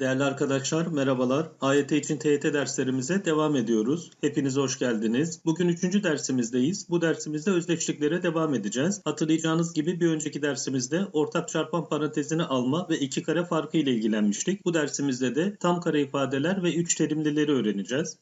Değerli arkadaşlar merhabalar. AYT için TYT derslerimize devam ediyoruz. Hepiniz hoş geldiniz. Bugün 3. dersimizdeyiz. Bu dersimizde özdeşliklere devam edeceğiz. Hatırlayacağınız gibi bir önceki dersimizde ortak çarpan parantezini alma ve iki kare farkı ile ilgilenmiştik. Bu dersimizde de tam kare ifadeler ve üç terimlileri öğreneceğiz.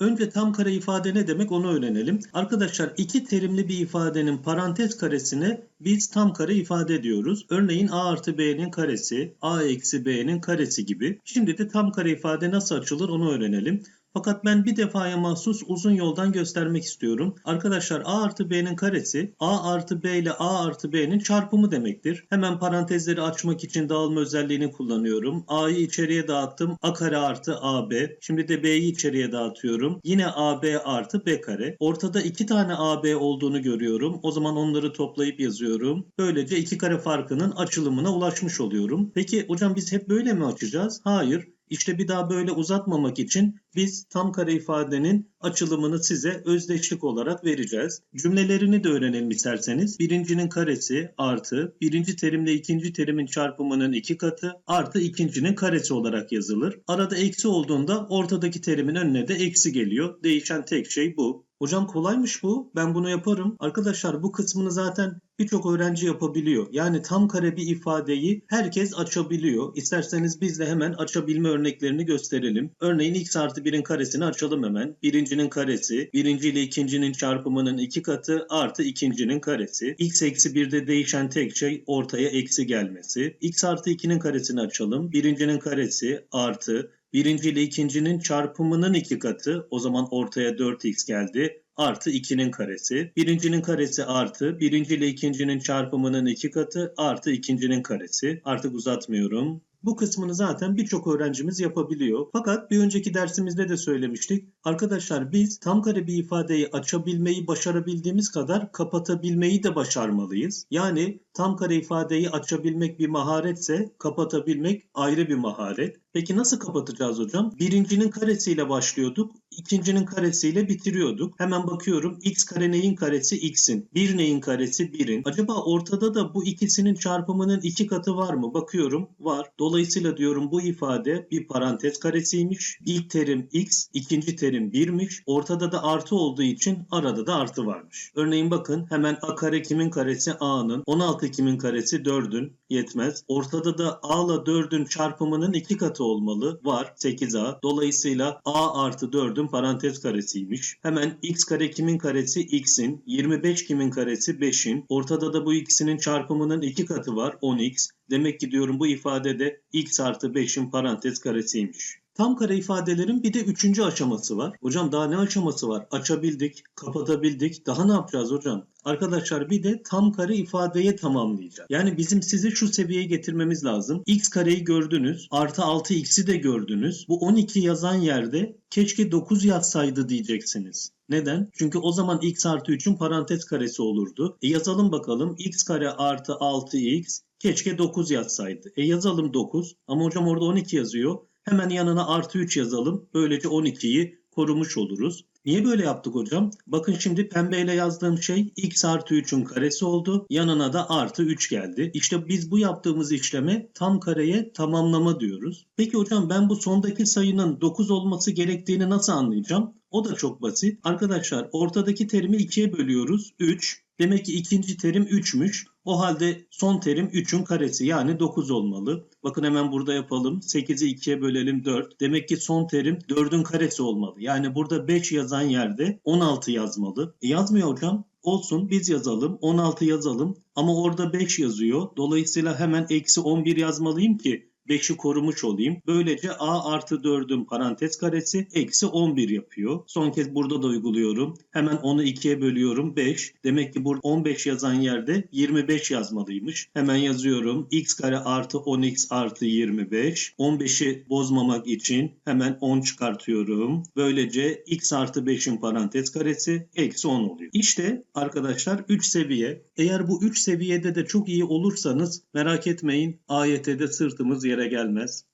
Önce tam kare ifade ne demek onu öğrenelim. Arkadaşlar iki terimli bir ifadenin parantez karesine biz tam kare ifade diyoruz. Örneğin a artı b'nin karesi, a eksi b'nin karesi gibi. Şimdi de tam kare ifade nasıl açılır onu öğrenelim. Fakat ben bir defaya mahsus uzun yoldan göstermek istiyorum. Arkadaşlar a artı b'nin karesi a artı b ile a artı b'nin çarpımı demektir. Hemen parantezleri açmak için dağılma özelliğini kullanıyorum. a'yı içeriye dağıttım. a kare artı ab. Şimdi de b'yi içeriye dağıtıyorum. Yine ab artı b kare. Ortada iki tane ab olduğunu görüyorum. O zaman onları toplayıp yazıyorum. Böylece iki kare farkının açılımına ulaşmış oluyorum. Peki hocam biz hep böyle mi açacağız? Hayır. İşte bir daha böyle uzatmamak için biz tam kare ifadenin açılımını size özdeşlik olarak vereceğiz. Cümlelerini de öğrenelim isterseniz. Birincinin karesi artı birinci terimle ikinci terimin çarpımının iki katı artı ikincinin karesi olarak yazılır. Arada eksi olduğunda ortadaki terimin önüne de eksi geliyor. Değişen tek şey bu. Hocam kolaymış bu. Ben bunu yaparım. Arkadaşlar bu kısmını zaten birçok öğrenci yapabiliyor. Yani tam kare bir ifadeyi herkes açabiliyor. İsterseniz biz de hemen açabilme örneklerini gösterelim. Örneğin x artı 1'in karesini açalım hemen. Birincinin karesi, birinci ile ikincinin çarpımının iki katı artı ikincinin karesi. x eksi 1'de değişen tek şey ortaya eksi gelmesi. x artı 2'nin karesini açalım. Birincinin karesi artı birinci ile ikincinin çarpımının iki katı. O zaman ortaya 4x geldi artı 2'nin karesi. Birincinin karesi artı birinci ile ikincinin çarpımının iki katı artı ikincinin karesi. Artık uzatmıyorum. Bu kısmını zaten birçok öğrencimiz yapabiliyor. Fakat bir önceki dersimizde de söylemiştik. Arkadaşlar biz tam kare bir ifadeyi açabilmeyi başarabildiğimiz kadar kapatabilmeyi de başarmalıyız. Yani tam kare ifadeyi açabilmek bir maharetse kapatabilmek ayrı bir maharet. Peki nasıl kapatacağız hocam? Birincinin karesiyle başlıyorduk. ikincinin karesiyle bitiriyorduk. Hemen bakıyorum x kare neyin karesi x'in. Bir neyin karesi 1'in. Acaba ortada da bu ikisinin çarpımının iki katı var mı? Bakıyorum var. Dolayısıyla diyorum bu ifade bir parantez karesiymiş. İlk terim x, ikinci terim 1'miş. Ortada da artı olduğu için arada da artı varmış. Örneğin bakın hemen a kare kimin karesi a'nın. 16 kimin karesi 4'ün yetmez. Ortada da a ile 4'ün çarpımının iki katı olmalı. Var 8a. Dolayısıyla a artı 4'ün parantez karesiymiş. Hemen x kare kimin karesi x'in. 25 kimin karesi 5'in. Ortada da bu ikisinin çarpımının iki katı var 10x. Demek ki diyorum bu ifadede x artı 5'in parantez karesiymiş. Tam kare ifadelerin bir de üçüncü aşaması var. Hocam daha ne aşaması var? Açabildik, kapatabildik. Daha ne yapacağız hocam? Arkadaşlar bir de tam kare ifadeye tamamlayacağız. Yani bizim sizi şu seviyeye getirmemiz lazım. x kareyi gördünüz. Artı 6x'i de gördünüz. Bu 12 yazan yerde keşke 9 yazsaydı diyeceksiniz. Neden? Çünkü o zaman x artı 3'ün parantez karesi olurdu. E yazalım bakalım. x kare artı 6x keşke 9 yazsaydı. E yazalım 9 ama hocam orada 12 yazıyor. Hemen yanına artı 3 yazalım. Böylece 12'yi korumuş oluruz. Niye böyle yaptık hocam? Bakın şimdi pembeyle yazdığım şey x artı 3'ün karesi oldu. Yanına da artı 3 geldi. İşte biz bu yaptığımız işleme tam kareye tamamlama diyoruz. Peki hocam ben bu sondaki sayının 9 olması gerektiğini nasıl anlayacağım? O da çok basit. Arkadaşlar ortadaki terimi 2'ye bölüyoruz. 3. Demek ki ikinci terim 3'müş. O halde son terim 3'ün karesi yani 9 olmalı. Bakın hemen burada yapalım. 8'i 2'ye bölelim 4. Demek ki son terim 4'ün karesi olmalı. Yani burada 5 yazan yerde 16 yazmalı. E yazmıyor hocam. Olsun biz yazalım 16 yazalım ama orada 5 yazıyor. Dolayısıyla hemen eksi 11 yazmalıyım ki 5'i korumuş olayım. Böylece a artı 4'ün parantez karesi eksi 11 yapıyor. Son kez burada da uyguluyorum. Hemen onu 2'ye bölüyorum 5. Demek ki burada 15 yazan yerde 25 yazmalıymış. Hemen yazıyorum. x kare artı 10x artı 25. 15'i bozmamak için hemen 10 çıkartıyorum. Böylece x artı 5'in parantez karesi eksi 10 oluyor. İşte arkadaşlar 3 seviye. Eğer bu 3 seviyede de çok iyi olursanız merak etmeyin AYT'de sırtımız yere gelmez.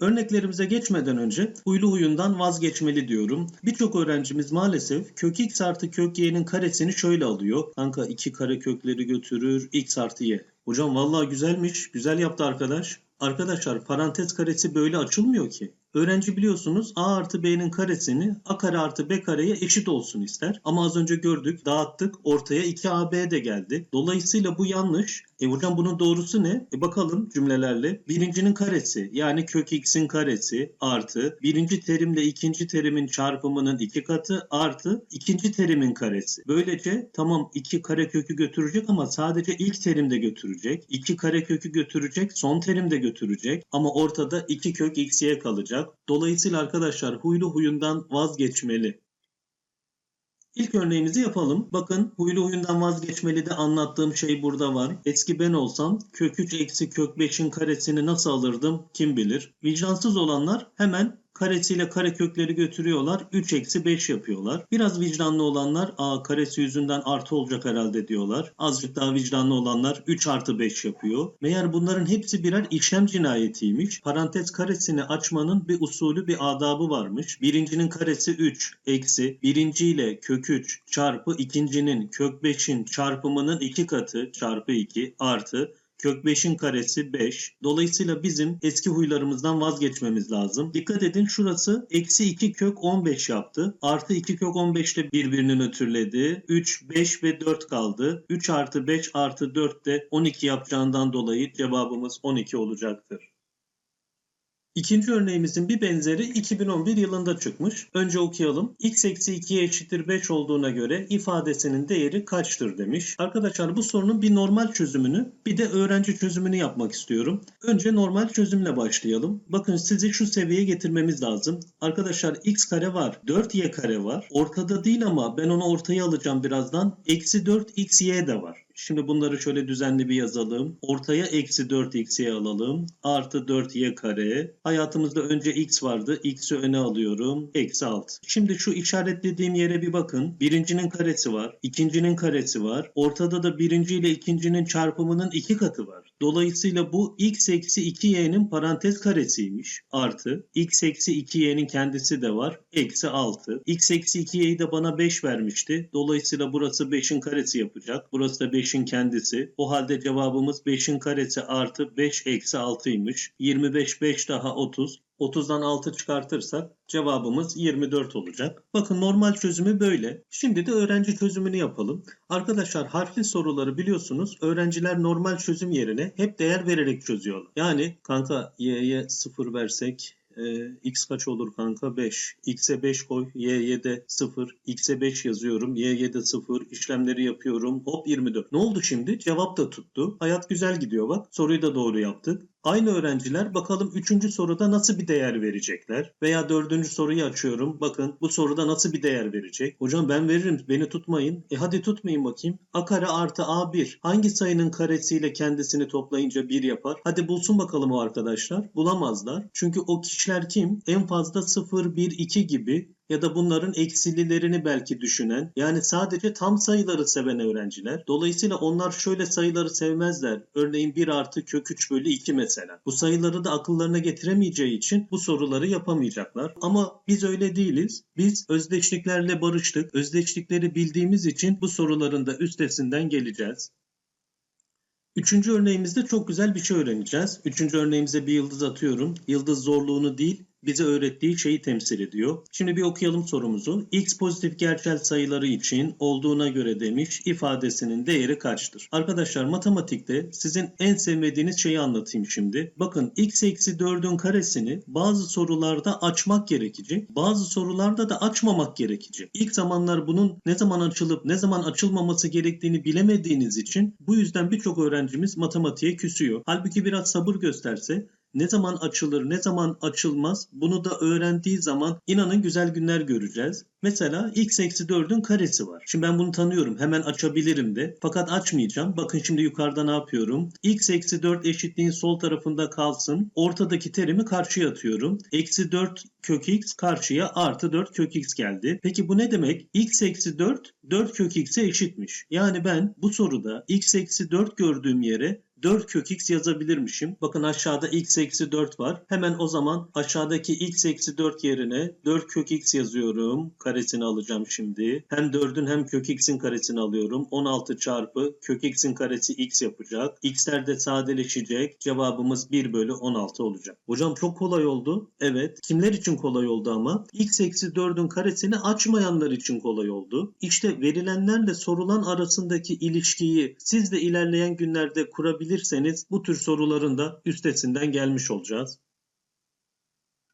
Örneklerimize geçmeden önce huylu huyundan vazgeçmeli diyorum. Birçok öğrencimiz maalesef kök x artı kök y'nin karesini şöyle alıyor. Kanka iki kare kökleri götürür x artı y. Hocam vallahi güzelmiş. Güzel yaptı arkadaş. Arkadaşlar parantez karesi böyle açılmıyor ki. Öğrenci biliyorsunuz a artı b'nin karesini a kare artı b kareye eşit olsun ister. Ama az önce gördük dağıttık ortaya 2ab de geldi. Dolayısıyla bu yanlış. E hocam bunun doğrusu ne? E bakalım cümlelerle. Birincinin karesi yani kök x'in karesi artı birinci terimle ikinci terimin çarpımının iki katı artı ikinci terimin karesi. Böylece tamam iki kare kökü götürecek ama sadece ilk terimde götürecek. İki kare kökü götürecek son terimde götürecek ama ortada iki kök x'ye kalacak. Dolayısıyla arkadaşlar huylu huyundan vazgeçmeli. İlk örneğimizi yapalım. Bakın huylu huyundan vazgeçmeli de anlattığım şey burada var. Eski ben olsam kök 3 eksi kök 5'in karesini nasıl alırdım kim bilir. Vicdansız olanlar hemen karesiyle kare kökleri götürüyorlar. 3 eksi 5 yapıyorlar. Biraz vicdanlı olanlar a karesi yüzünden artı olacak herhalde diyorlar. Azıcık daha vicdanlı olanlar 3 artı 5 yapıyor. Meğer bunların hepsi birer işlem cinayetiymiş. Parantez karesini açmanın bir usulü bir adabı varmış. Birincinin karesi 3 eksi birinci ile kök 3 çarpı ikincinin kök 5'in çarpımının 2 katı çarpı 2 artı Kök 5'in karesi 5. Dolayısıyla bizim eski huylarımızdan vazgeçmemiz lazım. Dikkat edin şurası eksi 2 kök 15 yaptı. Artı 2 kök 15 de birbirini nötrledi. 3, 5 ve 4 kaldı. 3 artı 5 artı 4 de 12 yapacağından dolayı cevabımız 12 olacaktır. İkinci örneğimizin bir benzeri 2011 yılında çıkmış. Önce okuyalım. x eksi 2'ye eşittir 5 olduğuna göre ifadesinin değeri kaçtır demiş. Arkadaşlar bu sorunun bir normal çözümünü bir de öğrenci çözümünü yapmak istiyorum. Önce normal çözümle başlayalım. Bakın sizi şu seviyeye getirmemiz lazım. Arkadaşlar x kare var. 4y kare var. Ortada değil ama ben onu ortaya alacağım birazdan. Eksi 4xy de var. Şimdi bunları şöyle düzenli bir yazalım. Ortaya eksi 4x'ye alalım. Artı 4y kare. Hayatımızda önce x vardı. x'i öne alıyorum. Eksi 6. Şimdi şu işaretlediğim yere bir bakın. Birincinin karesi var. ikincinin karesi var. Ortada da birinci ile ikincinin çarpımının iki katı var. Dolayısıyla bu x eksi 2y'nin parantez karesiymiş. Artı x eksi 2y'nin kendisi de var. Eksi 6. x eksi 2y'yi de bana 5 vermişti. Dolayısıyla burası 5'in karesi yapacak. Burası da 5'in kendisi. O halde cevabımız 5'in karesi artı 5 eksi 6'ymış. 25 5 daha 30. 30'dan 6 çıkartırsak cevabımız 24 olacak. Bakın normal çözümü böyle. Şimdi de öğrenci çözümünü yapalım. Arkadaşlar harfli soruları biliyorsunuz öğrenciler normal çözüm yerine hep değer vererek çözüyorlar. Yani kanka y'ye 0 versek e, x kaç olur kanka? 5. x'e 5 koy. y'ye de 0. x'e 5 yazıyorum. y'ye de 0. İşlemleri yapıyorum. Hop 24. Ne oldu şimdi? Cevap da tuttu. Hayat güzel gidiyor bak. Soruyu da doğru yaptık. Aynı öğrenciler bakalım 3. soruda nasıl bir değer verecekler? Veya 4. soruyu açıyorum. Bakın bu soruda nasıl bir değer verecek? Hocam ben veririm beni tutmayın. E hadi tutmayın bakayım. A kare artı A1 hangi sayının karesiyle kendisini toplayınca 1 yapar? Hadi bulsun bakalım o arkadaşlar. Bulamazlar. Çünkü o kişiler kim? En fazla 0, 1, 2 gibi ya da bunların eksililerini belki düşünen yani sadece tam sayıları seven öğrenciler. Dolayısıyla onlar şöyle sayıları sevmezler. Örneğin 1 artı kök 3 bölü 2 mesela. Bu sayıları da akıllarına getiremeyeceği için bu soruları yapamayacaklar. Ama biz öyle değiliz. Biz özdeşliklerle barıştık. Özdeşlikleri bildiğimiz için bu soruların da üstesinden geleceğiz. Üçüncü örneğimizde çok güzel bir şey öğreneceğiz. Üçüncü örneğimize bir yıldız atıyorum. Yıldız zorluğunu değil, bize öğrettiği şeyi temsil ediyor. Şimdi bir okuyalım sorumuzu. X pozitif gerçel sayıları için olduğuna göre demiş ifadesinin değeri kaçtır? Arkadaşlar matematikte sizin en sevmediğiniz şeyi anlatayım şimdi. Bakın x eksi 4'ün karesini bazı sorularda açmak gerekecek. Bazı sorularda da açmamak gerekecek. İlk zamanlar bunun ne zaman açılıp ne zaman açılmaması gerektiğini bilemediğiniz için bu yüzden birçok öğrencimiz matematiğe küsüyor. Halbuki biraz sabır gösterse ne zaman açılır, ne zaman açılmaz bunu da öğrendiği zaman inanın güzel günler göreceğiz. Mesela x eksi 4'ün karesi var. Şimdi ben bunu tanıyorum. Hemen açabilirim de. Fakat açmayacağım. Bakın şimdi yukarıda ne yapıyorum? x eksi 4 eşitliğin sol tarafında kalsın. Ortadaki terimi karşıya atıyorum. Eksi 4 kök x karşıya artı 4 kök x geldi. Peki bu ne demek? x eksi 4 4 kök x'e eşitmiş. Yani ben bu soruda x eksi 4 gördüğüm yere 4 kök x yazabilirmişim. Bakın aşağıda x eksi 4 var. Hemen o zaman aşağıdaki x eksi 4 yerine 4 kök x yazıyorum. Karesini alacağım şimdi. Hem 4'ün hem kök x'in karesini alıyorum. 16 çarpı kök x'in karesi x yapacak. x'ler de sadeleşecek. Cevabımız 1 bölü 16 olacak. Hocam çok kolay oldu. Evet. Kimler için kolay oldu ama? x eksi 4'ün karesini açmayanlar için kolay oldu. İşte verilenlerle sorulan arasındaki ilişkiyi siz de ilerleyen günlerde kurabilirseniz bu tür soruların da üstesinden gelmiş olacağız.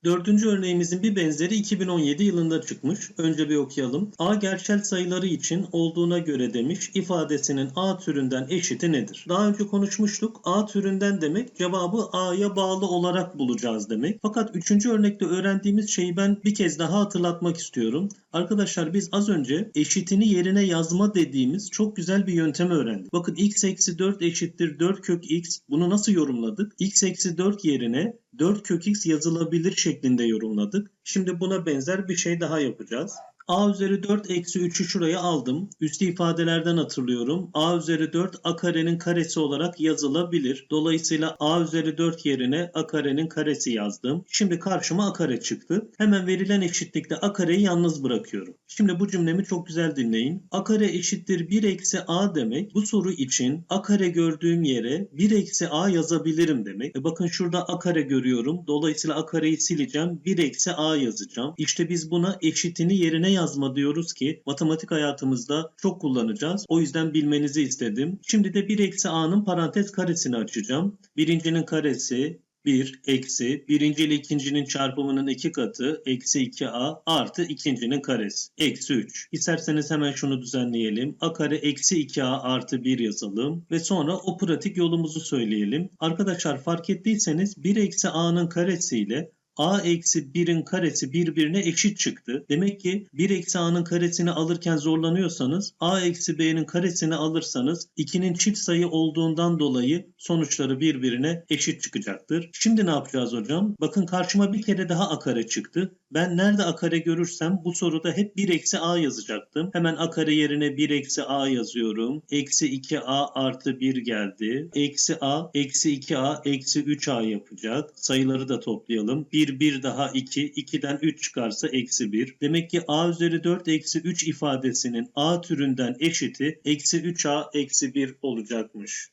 Dördüncü örneğimizin bir benzeri 2017 yılında çıkmış. Önce bir okuyalım. A gerçel sayıları için olduğuna göre demiş ifadesinin A türünden eşiti nedir? Daha önce konuşmuştuk. A türünden demek cevabı A'ya bağlı olarak bulacağız demek. Fakat üçüncü örnekte öğrendiğimiz şeyi ben bir kez daha hatırlatmak istiyorum. Arkadaşlar biz az önce eşitini yerine yazma dediğimiz çok güzel bir yöntemi öğrendik. Bakın x eksi 4 eşittir 4 kök x. Bunu nasıl yorumladık? x eksi 4 yerine 4 kök x yazılabilir şeklinde yorumladık. Şimdi buna benzer bir şey daha yapacağız. A üzeri 4 eksi 3'ü şuraya aldım. Üstü ifadelerden hatırlıyorum. a üzeri 4 a karenin karesi olarak yazılabilir. Dolayısıyla a üzeri 4 yerine a karenin karesi yazdım. Şimdi karşıma a kare çıktı. Hemen verilen eşitlikte a kareyi yalnız bırakıyorum. Şimdi bu cümlemi çok güzel dinleyin. a kare eşittir 1 eksi a demek. Bu soru için a kare gördüğüm yere 1 eksi a yazabilirim demek. E bakın şurada a kare görüyorum. Dolayısıyla a kareyi sileceğim. 1 eksi a yazacağım. İşte biz buna eşitini yerine yazma diyoruz ki matematik hayatımızda çok kullanacağız. O yüzden bilmenizi istedim. Şimdi de 1 eksi a'nın parantez karesini açacağım. Birincinin karesi 1 eksi birinci ile ikincinin çarpımının iki katı eksi 2a artı ikincinin karesi eksi 3. İsterseniz hemen şunu düzenleyelim. a kare eksi 2a artı 1 yazalım ve sonra o pratik yolumuzu söyleyelim. Arkadaşlar fark ettiyseniz 1 eksi a'nın karesiyle a eksi 1'in karesi birbirine eşit çıktı. Demek ki 1 eksi a'nın karesini alırken zorlanıyorsanız a eksi b'nin karesini alırsanız 2'nin çift sayı olduğundan dolayı sonuçları birbirine eşit çıkacaktır. Şimdi ne yapacağız hocam? Bakın karşıma bir kere daha a kare çıktı. Ben nerede a kare görürsem bu soruda hep 1 eksi a yazacaktım. Hemen a kare yerine 1 eksi a yazıyorum. Eksi 2a artı 1 geldi. Eksi a, eksi 2a, eksi 3a yapacak. Sayıları da toplayalım. 1, 1 daha 2. 2'den 3 çıkarsa eksi 1. Demek ki a üzeri 4 eksi 3 ifadesinin a türünden eşiti eksi 3a eksi 1 olacakmış.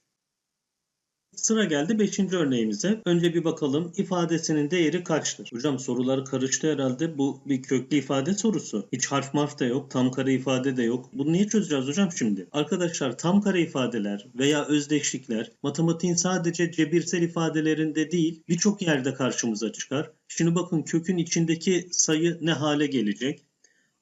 Sıra geldi 5. örneğimize. Önce bir bakalım ifadesinin değeri kaçtır? Hocam soruları karıştı herhalde. Bu bir köklü ifade sorusu. Hiç harf marf da yok. Tam kare ifade de yok. Bunu niye çözeceğiz hocam şimdi? Arkadaşlar tam kare ifadeler veya özdeşlikler matematiğin sadece cebirsel ifadelerinde değil birçok yerde karşımıza çıkar. Şimdi bakın kökün içindeki sayı ne hale gelecek?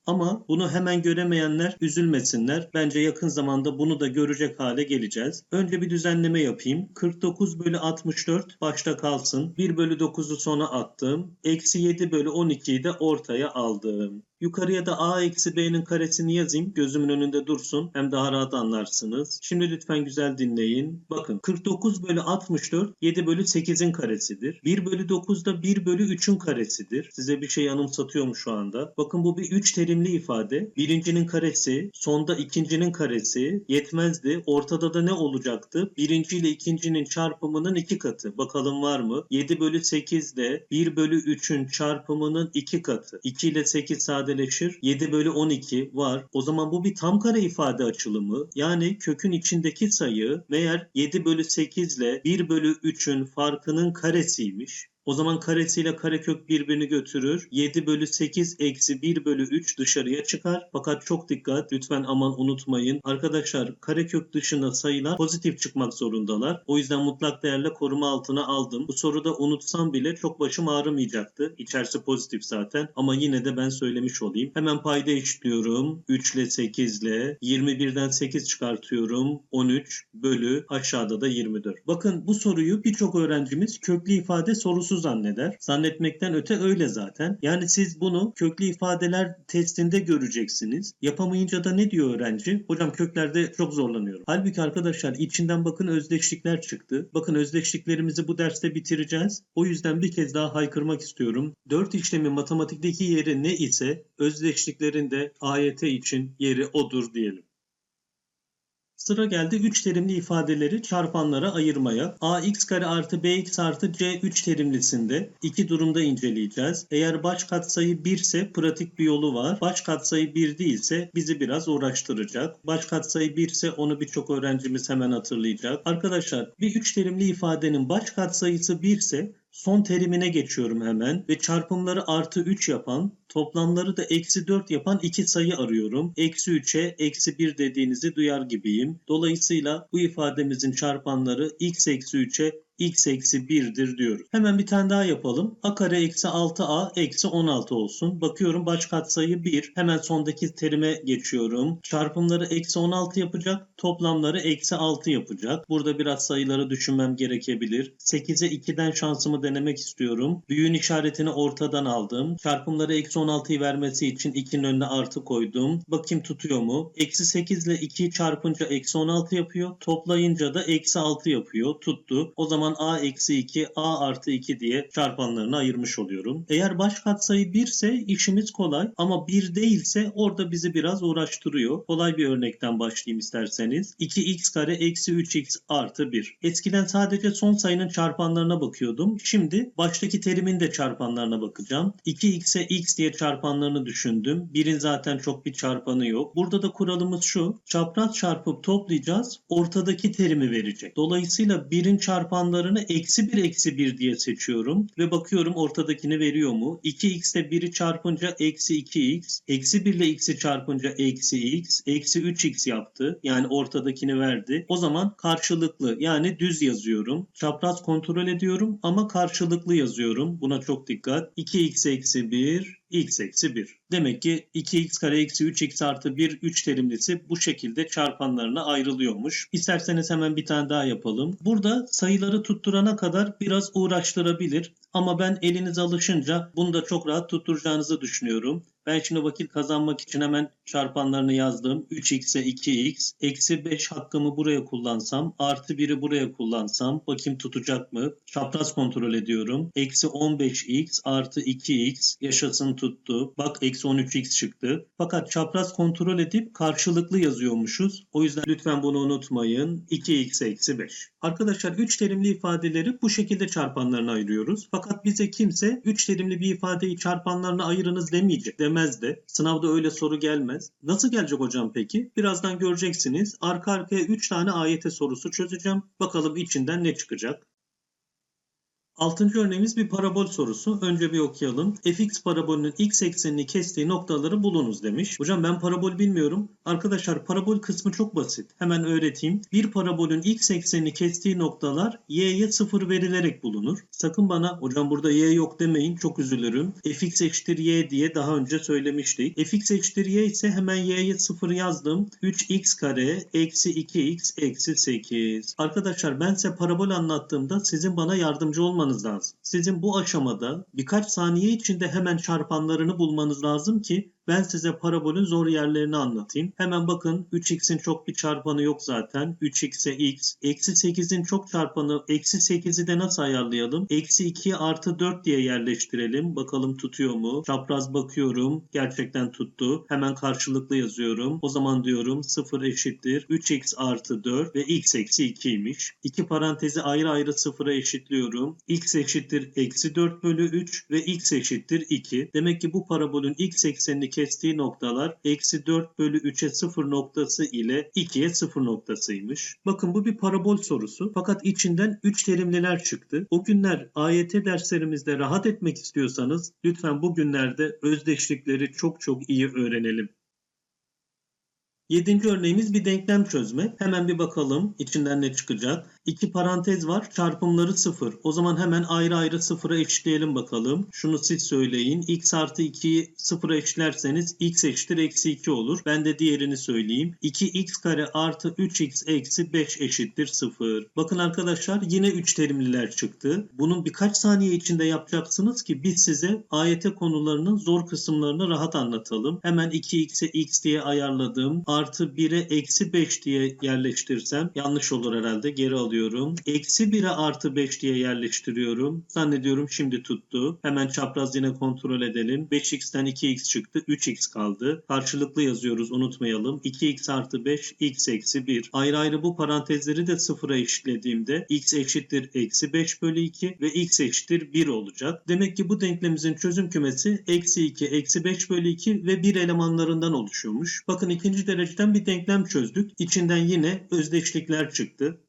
Ama bunu hemen göremeyenler üzülmesinler. Bence yakın zamanda bunu da görecek hale geleceğiz. Önce bir düzenleme yapayım. 49 bölü 64 başta kalsın. 1 bölü 9'u sona attım. Eksi 7 bölü 12'yi de ortaya aldım. Yukarıya da a eksi b'nin karesini yazayım. Gözümün önünde dursun. Hem daha rahat anlarsınız. Şimdi lütfen güzel dinleyin. Bakın 49 bölü 64 7 bölü 8'in karesidir. 1 bölü 9 da 1 bölü 3'ün karesidir. Size bir şey anımsatıyor mu şu anda? Bakın bu bir 3 terimli ifade. Birincinin karesi, sonda ikincinin karesi yetmezdi. Ortada da ne olacaktı? Birinci ile ikincinin çarpımının iki katı. Bakalım var mı? 7 bölü 8 de 1 bölü 3'ün çarpımının iki katı. 2 ile 8 sadeleşir. 7 bölü 12 var. O zaman bu bir tam kare ifade açılımı. Yani kökün içindeki sayı meğer 7 bölü 8 ile 1 bölü 3'ün farkının karesiymiş. O zaman karesiyle karekök birbirini götürür. 7 bölü 8 eksi 1 bölü 3 dışarıya çıkar. Fakat çok dikkat lütfen aman unutmayın. Arkadaşlar karekök dışına sayılar pozitif çıkmak zorundalar. O yüzden mutlak değerle koruma altına aldım. Bu soruda unutsam bile çok başım ağrımayacaktı. İçerisi pozitif zaten ama yine de ben söylemiş olayım. Hemen payda eşitliyorum. 3 ile 8 ile 21'den 8 çıkartıyorum. 13 bölü aşağıda da 24. Bakın bu soruyu birçok öğrencimiz köklü ifade sorusu zanneder. Zannetmekten öte öyle zaten. Yani siz bunu köklü ifadeler testinde göreceksiniz. Yapamayınca da ne diyor öğrenci? Hocam köklerde çok zorlanıyorum. Halbuki arkadaşlar içinden bakın özdeşlikler çıktı. Bakın özdeşliklerimizi bu derste bitireceğiz. O yüzden bir kez daha haykırmak istiyorum. 4 işlemin matematikteki yeri ne ise özdeşliklerin de AYT için yeri odur diyelim. Sıra geldi 3 terimli ifadeleri çarpanlara ayırmaya. ax kare artı bx artı c3 terimlisinde iki durumda inceleyeceğiz. Eğer baş katsayı 1 ise pratik bir yolu var. Baş katsayı 1 değilse bizi biraz uğraştıracak. Baş katsayı 1 ise onu birçok öğrencimiz hemen hatırlayacak. Arkadaşlar bir 3 terimli ifadenin baş katsayısı 1 ise son terimine geçiyorum hemen ve çarpımları artı 3 yapan toplamları da eksi 4 yapan iki sayı arıyorum. Eksi 3'e eksi 1 dediğinizi duyar gibiyim. Dolayısıyla bu ifademizin çarpanları x eksi 3'e x eksi 1'dir diyoruz. Hemen bir tane daha yapalım. a kare eksi 6a eksi 16 olsun. Bakıyorum baş katsayı 1. Hemen sondaki terime geçiyorum. Çarpımları eksi 16 yapacak. Toplamları eksi 6 yapacak. Burada biraz sayıları düşünmem gerekebilir. 8'e 2'den şansımı denemek istiyorum. Büyüğün işaretini ortadan aldım. Çarpımları eksi 16'yı vermesi için 2'nin önüne artı koydum. Bakayım tutuyor mu? Eksi 8 ile 2'yi çarpınca eksi 16 yapıyor. Toplayınca da eksi 6 yapıyor. Tuttu. O zaman a eksi 2, a artı 2 diye çarpanlarını ayırmış oluyorum. Eğer baş katsayı 1 ise işimiz kolay ama 1 değilse orada bizi biraz uğraştırıyor. Kolay bir örnekten başlayayım isterseniz. 2x kare eksi 3x artı 1. Eskiden sadece son sayının çarpanlarına bakıyordum. Şimdi baştaki terimin de çarpanlarına bakacağım. 2x'e x diye çarpanlarını düşündüm. 1'in zaten çok bir çarpanı yok. Burada da kuralımız şu. Çapraz çarpıp toplayacağız. Ortadaki terimi verecek. Dolayısıyla 1'in çarpanlarını eksi 1 eksi 1 diye seçiyorum. Ve bakıyorum ortadakini veriyor mu? 2x ile 1'i çarpınca eksi 2x. Eksi 1 ile x'i çarpınca eksi x. Eksi 3x yaptı. Yani ortadakini verdi. O zaman karşılıklı yani düz yazıyorum. Çapraz kontrol ediyorum ama karşılıklı yazıyorum. Buna çok dikkat. 2x eksi 1 x eksi 1. Demek ki 2x kare eksi 3x artı 1 3 terimlisi bu şekilde çarpanlarına ayrılıyormuş. İsterseniz hemen bir tane daha yapalım. Burada sayıları tutturana kadar biraz uğraştırabilir. Ama ben eliniz alışınca bunu da çok rahat tutturacağınızı düşünüyorum. Ben şimdi vakit kazanmak için hemen çarpanlarını yazdım. 3x'e 2x. Eksi 5 hakkımı buraya kullansam. Artı 1'i buraya kullansam. Bakayım tutacak mı? Çapraz kontrol ediyorum. Eksi 15x artı 2x. Yaşasın tuttu. Bak eksi 13x çıktı. Fakat çapraz kontrol edip karşılıklı yazıyormuşuz. O yüzden lütfen bunu unutmayın. 2x eksi 5. Arkadaşlar 3 terimli ifadeleri bu şekilde çarpanlarına ayırıyoruz. Fakat bize kimse 3 terimli bir ifadeyi çarpanlarına ayırınız demeyecek. Demez de. Sınavda öyle soru gelmez. Nasıl gelecek hocam peki? Birazdan göreceksiniz. Arka arkaya 3 tane AYT sorusu çözeceğim. Bakalım içinden ne çıkacak? Altıncı örneğimiz bir parabol sorusu. Önce bir okuyalım. fx parabolünün x eksenini kestiği noktaları bulunuz demiş. Hocam ben parabol bilmiyorum. Arkadaşlar parabol kısmı çok basit. Hemen öğreteyim. Bir parabolün x eksenini kestiği noktalar y'ye sıfır verilerek bulunur. Sakın bana hocam burada y yok demeyin. Çok üzülürüm. fx eşittir y diye daha önce söylemiştik. fx eşittir y ise hemen y'ye sıfır yazdım. 3x kare eksi 2x eksi 8. Arkadaşlar ben size parabol anlattığımda sizin bana yardımcı olmanız bulmanız lazım. Sizin bu aşamada birkaç saniye içinde hemen çarpanlarını bulmanız lazım ki ben size parabolün zor yerlerini anlatayım. Hemen bakın 3x'in çok bir çarpanı yok zaten. 3x'e x. Eksi 8'in çok çarpanı. Eksi 8'i de nasıl ayarlayalım? Eksi 2'yi artı 4 diye yerleştirelim. Bakalım tutuyor mu? Çapraz bakıyorum. Gerçekten tuttu. Hemen karşılıklı yazıyorum. O zaman diyorum 0 eşittir. 3x artı 4 ve x eksi 2'ymiş. İki parantezi ayrı ayrı 0'a eşitliyorum. x eşittir eksi 4 bölü 3 ve x eşittir 2. Demek ki bu parabolün x eksenini kestiği noktalar eksi 4 bölü 3'e 0 noktası ile 2'ye 0 noktasıymış. Bakın bu bir parabol sorusu fakat içinden 3 terimliler çıktı. O günler AYT derslerimizde rahat etmek istiyorsanız lütfen bu günlerde özdeşlikleri çok çok iyi öğrenelim. Yedinci örneğimiz bir denklem çözme. Hemen bir bakalım içinden ne çıkacak. İki parantez var. Çarpımları sıfır. O zaman hemen ayrı ayrı sıfıra eşitleyelim bakalım. Şunu siz söyleyin. x artı 2'yi sıfıra eşitlerseniz x eşittir eksi 2 olur. Ben de diğerini söyleyeyim. 2x kare artı 3x eksi 5 eşittir 0. Bakın arkadaşlar yine 3 terimliler çıktı. Bunun birkaç saniye içinde yapacaksınız ki biz size AYT konularının zor kısımlarını rahat anlatalım. Hemen 2x'e x diye ayarladım. Artı 1'e eksi 5 diye yerleştirsem yanlış olur herhalde. Geri alıyorum alıyorum. Eksi 1'e artı 5 diye yerleştiriyorum. Zannediyorum şimdi tuttu. Hemen çapraz yine kontrol edelim. 5x'ten 2x çıktı. 3x kaldı. Karşılıklı yazıyoruz unutmayalım. 2x artı 5 x eksi 1. Ayrı ayrı bu parantezleri de sıfıra eşitlediğimde x eşittir eksi 5 bölü 2 ve x eşittir 1 olacak. Demek ki bu denklemimizin çözüm kümesi eksi 2, eksi 5 bölü 2 ve 1 elemanlarından oluşuyormuş. Bakın ikinci dereceden bir denklem çözdük. İçinden yine özdeşlikler çıktı.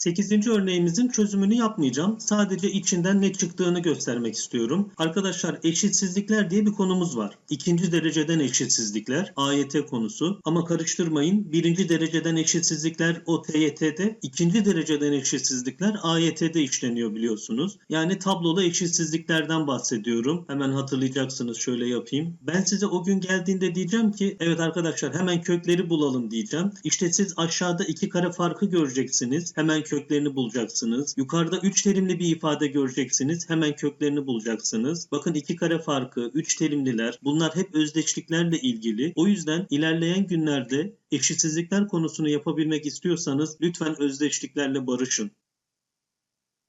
8. örneğimizin çözümünü yapmayacağım. Sadece içinden ne çıktığını göstermek istiyorum. Arkadaşlar eşitsizlikler diye bir konumuz var. İkinci dereceden eşitsizlikler AYT konusu. Ama karıştırmayın. Birinci dereceden eşitsizlikler o TYT'de. ikinci dereceden eşitsizlikler AYT'de işleniyor biliyorsunuz. Yani tablolu eşitsizliklerden bahsediyorum. Hemen hatırlayacaksınız şöyle yapayım. Ben size o gün geldiğinde diyeceğim ki evet arkadaşlar hemen kökleri bulalım diyeceğim. İşte siz aşağıda iki kare farkı göreceksiniz. Hemen köklerini bulacaksınız. Yukarıda 3 terimli bir ifade göreceksiniz. Hemen köklerini bulacaksınız. Bakın iki kare farkı, 3 terimliler bunlar hep özdeşliklerle ilgili. O yüzden ilerleyen günlerde eşitsizlikler konusunu yapabilmek istiyorsanız lütfen özdeşliklerle barışın.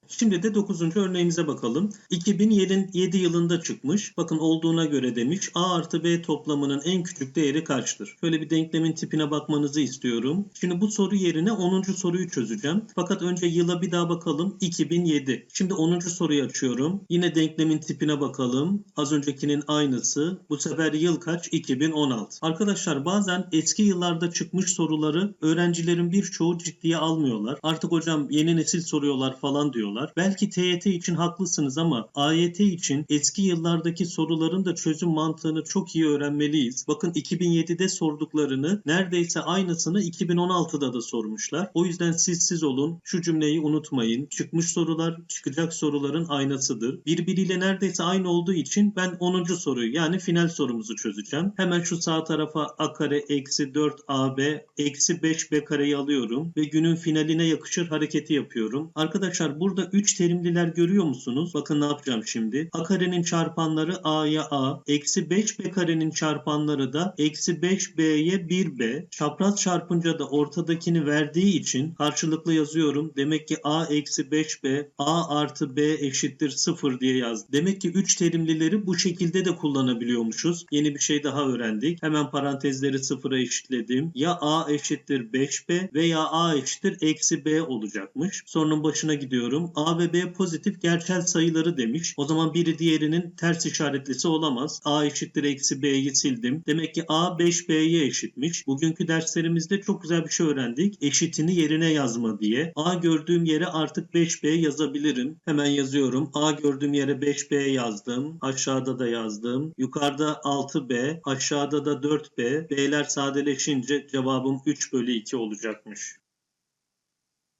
Şimdi de 9. örneğimize bakalım. 2007 yılında çıkmış. Bakın olduğuna göre demiş. A artı B toplamının en küçük değeri kaçtır? Şöyle bir denklemin tipine bakmanızı istiyorum. Şimdi bu soru yerine 10. soruyu çözeceğim. Fakat önce yıla bir daha bakalım. 2007. Şimdi 10. soruyu açıyorum. Yine denklemin tipine bakalım. Az öncekinin aynısı. Bu sefer yıl kaç? 2016. Arkadaşlar bazen eski yıllarda çıkmış soruları öğrencilerin birçoğu ciddiye almıyorlar. Artık hocam yeni nesil soruyorlar falan diyorlar. Belki TYT için haklısınız ama AYT için eski yıllardaki soruların da çözüm mantığını çok iyi öğrenmeliyiz. Bakın 2007'de sorduklarını neredeyse aynısını 2016'da da sormuşlar. O yüzden siz siz olun. Şu cümleyi unutmayın. Çıkmış sorular çıkacak soruların aynasıdır. Birbiriyle neredeyse aynı olduğu için ben 10. soruyu yani final sorumuzu çözeceğim. Hemen şu sağ tarafa a kare eksi 4 ab eksi 5 b kareyi alıyorum ve günün finaline yakışır hareketi yapıyorum. Arkadaşlar burada 3 terimliler görüyor musunuz? Bakın ne yapacağım şimdi. A karenin çarpanları A'ya A. Eksi 5B karenin çarpanları da eksi 5B'ye 1B. Çapraz çarpınca da ortadakini verdiği için karşılıklı yazıyorum. Demek ki A eksi 5B A artı B eşittir 0 diye yazdım. Demek ki 3 terimlileri bu şekilde de kullanabiliyormuşuz. Yeni bir şey daha öğrendik. Hemen parantezleri sıfıra eşitledim. Ya A eşittir 5B veya A eşittir eksi B olacakmış. Sorunun başına gidiyorum. A ve B pozitif gerçel sayıları demiş. O zaman biri diğerinin ters işaretlisi olamaz. A eşittir eksi B'yi sildim. Demek ki A 5B'ye eşitmiş. Bugünkü derslerimizde çok güzel bir şey öğrendik. Eşitini yerine yazma diye. A gördüğüm yere artık 5B yazabilirim. Hemen yazıyorum. A gördüğüm yere 5B yazdım. Aşağıda da yazdım. Yukarıda 6B, aşağıda da 4B. B'ler sadeleşince cevabım 3 bölü 2 olacakmış.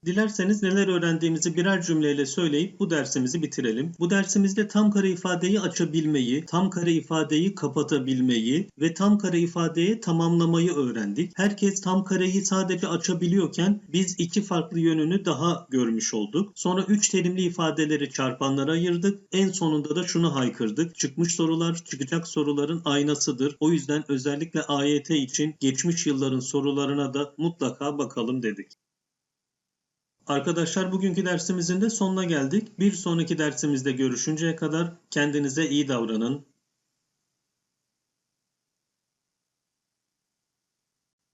Dilerseniz neler öğrendiğimizi birer cümleyle söyleyip bu dersimizi bitirelim. Bu dersimizde tam kare ifadeyi açabilmeyi, tam kare ifadeyi kapatabilmeyi ve tam kare ifadeye tamamlamayı öğrendik. Herkes tam kareyi sadece açabiliyorken biz iki farklı yönünü daha görmüş olduk. Sonra üç terimli ifadeleri çarpanlara ayırdık. En sonunda da şunu haykırdık. Çıkmış sorular çıkacak soruların aynasıdır. O yüzden özellikle AYT için geçmiş yılların sorularına da mutlaka bakalım dedik. Arkadaşlar bugünkü dersimizin de sonuna geldik. Bir sonraki dersimizde görüşünceye kadar kendinize iyi davranın.